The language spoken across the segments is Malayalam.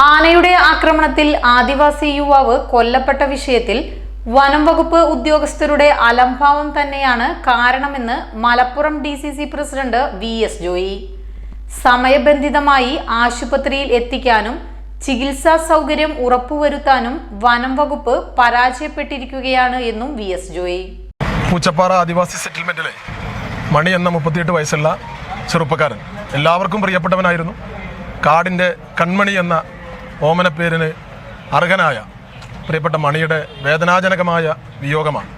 ആക്രമണത്തിൽ ആദിവാസി യുവാവ് കൊല്ലപ്പെട്ട വിഷയത്തിൽ വനം വകുപ്പ് ഉദ്യോഗസ്ഥരുടെ അലംഭാവം തന്നെയാണ് കാരണമെന്ന് Malappuram D C C president V S Joy. സമയബന്ധിതമായി ആശുപത്രിയിൽ എത്തിക്കാനും ചികിത്സാ സൗകര്യം ഉറപ്പുവരുത്താനും വനം വകുപ്പ് പരാജയപ്പെട്ടിരിക്കുകയാണ് എന്നും വി എസ് ജോയി. പൂച്ചപ്പാറ ആദിവാസി സെറ്റിൽമെന്റിലെ മണി എന്ന മുപ്പത്തിയെട്ട് വയസ്സുള്ള ചെറുപ്പക്കാരൻ എല്ലാവർക്കും പ്രിയപ്പെട്ടവനായിരുന്നു. കാടിന്റെ കൺമണി എന്ന ഓമനപ്പേരിന് അർഹനായ പ്രിയപ്പെട്ട മണിയുടെ വേദനാജനകമായ വിയോഗമാണ്.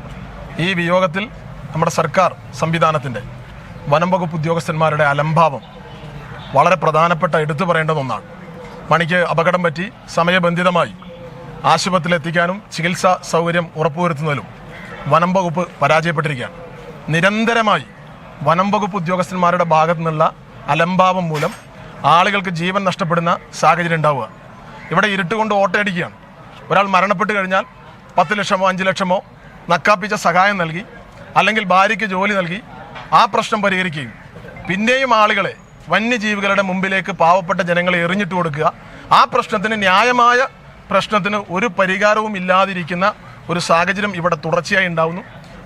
ഈ വിയോഗത്തിൽ നമ്മുടെ സർക്കാർ സംവിധാനത്തിന്റെ വനംവകുപ്പ് ഉദ്യോഗസ്ഥന്മാരുടെ അലംഭാവം വളരെ പ്രധാനപ്പെട്ട എടുത്തു പറയേണ്ടുന്ന ഒന്നാണ്. മണിക്ക് അപകടം പറ്റി സമയബന്ധിതമായി ആശുപത്രിയിൽ എത്തിക്കാനും ചികിത്സാ സൗകര്യം ഉറപ്പുവരുത്തുന്നതിലും വനംവകുപ്പ് പരാജയപ്പെട്ടിരിക്കുകയാണ്. നിരന്തരമായി വനം വകുപ്പ് ഉദ്യോഗസ്ഥന്മാരുടെ ഭാഗത്തു നിന്നുള്ള അലംഭാവം മൂലം ആളുകൾക്ക് ജീവൻ നഷ്ടപ്പെടുന്ന സാഹചര്യം ഉണ്ടാവുക ഇവിടെ ഇരുട്ട് കൊണ്ട് ഓട്ടയടിക്കുകയാണ്. ഒരാൾ മരണപ്പെട്ട് കഴിഞ്ഞാൽ പത്ത് ലക്ഷമോ അഞ്ച് ലക്ഷമോ നക്കാപ്പിച്ച സഹായം നൽകി അല്ലെങ്കിൽ ഭാര്യയ്ക്ക് ജോലി നൽകി ആ പ്രശ്നം പരിഹരിക്കുകയും. പിന്നെയും ആളുകളെ വന്യജീവികളുടെ മുമ്പിലേക്ക് പാവപ്പെട്ട ജനങ്ങളെ എറിഞ്ഞിട്ട് കൊടുക്കുക. ആ പ്രശ്നത്തിന് ന്യായമായ പ്രശ്നത്തിന് ഒരു പരിഹാരവും ഇല്ലാതിരിക്കുന്ന ഒരു സാഹചര്യം ഇവിടെ തുടർച്ചയായി ഉണ്ടാവുന്നു.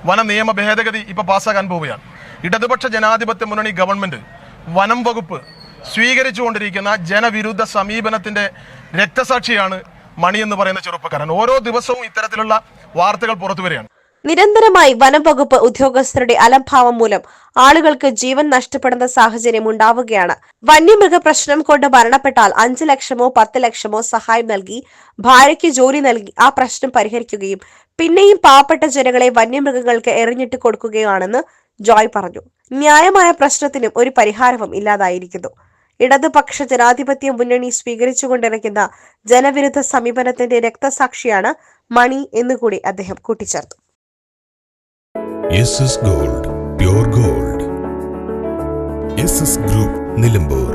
വന നിയമ ഭേദഗതി ഇപ്പോൾ പാസ്സാക്കാൻ പോവുകയാണ്. ഇടതുപക്ഷ ജനാധിപത്യ മുന്നണി ഗവൺമെന്റ് വനം വകുപ്പ് സ്വീകരിച്ചുകൊണ്ടിരിക്കുന്ന ജനവിരുദ്ധ സമീപനത്തിന്റെ രക്തസാക്ഷിയാണ് മണി എന്ന് പറയുന്ന ചെറുപ്പക്കാരൻ. ഓരോ ദിവസവും ഇത്തരത്തിലുള്ള വാർത്തകൾ പുറത്തു വരികയാണ്. നിരന്തരമായി വനം വകുപ്പ് ഉദ്യോഗസ്ഥരുടെ അലംഭാവം മൂലം ആളുകൾക്ക് ജീവൻ നഷ്ടപ്പെടുന്ന സാഹചര്യം ഉണ്ടാവുകയാണ്. വന്യമൃഗ പ്രശ്നം കൊണ്ട് മരണപ്പെട്ടാൽ അഞ്ചു ലക്ഷമോ പത്ത് ലക്ഷമോ സഹായം നൽകി ഭാര്യയ്ക്ക് ജോലി നൽകി ആ പ്രശ്നം പരിഹരിക്കുകയും പിന്നെയും പാവപ്പെട്ട ജനങ്ങളെ വന്യമൃഗങ്ങൾക്ക് എറിഞ്ഞിട്ട് കൊടുക്കുകയാണെന്ന് ജോയ് പറഞ്ഞു. ന്യായമായ പ്രശ്നത്തിനും ഒരു പരിഹാരവും ഇല്ലാതായിരിക്കുന്നു. ഇടതുപക്ഷ ജനാധിപത്യ മുന്നണി സ്വീകരിച്ചുകൊണ്ടിരിക്കുന്ന ജനവിരുദ്ധ സമീപനത്തിന്റെ രക്തസാക്ഷിയാണ് മണി എന്നുകൂടി അദ്ദേഹം കൂട്ടിച്ചേർത്തു. Gold gold. ഗ്രൂപ്പ് നിലമ്പൂർ.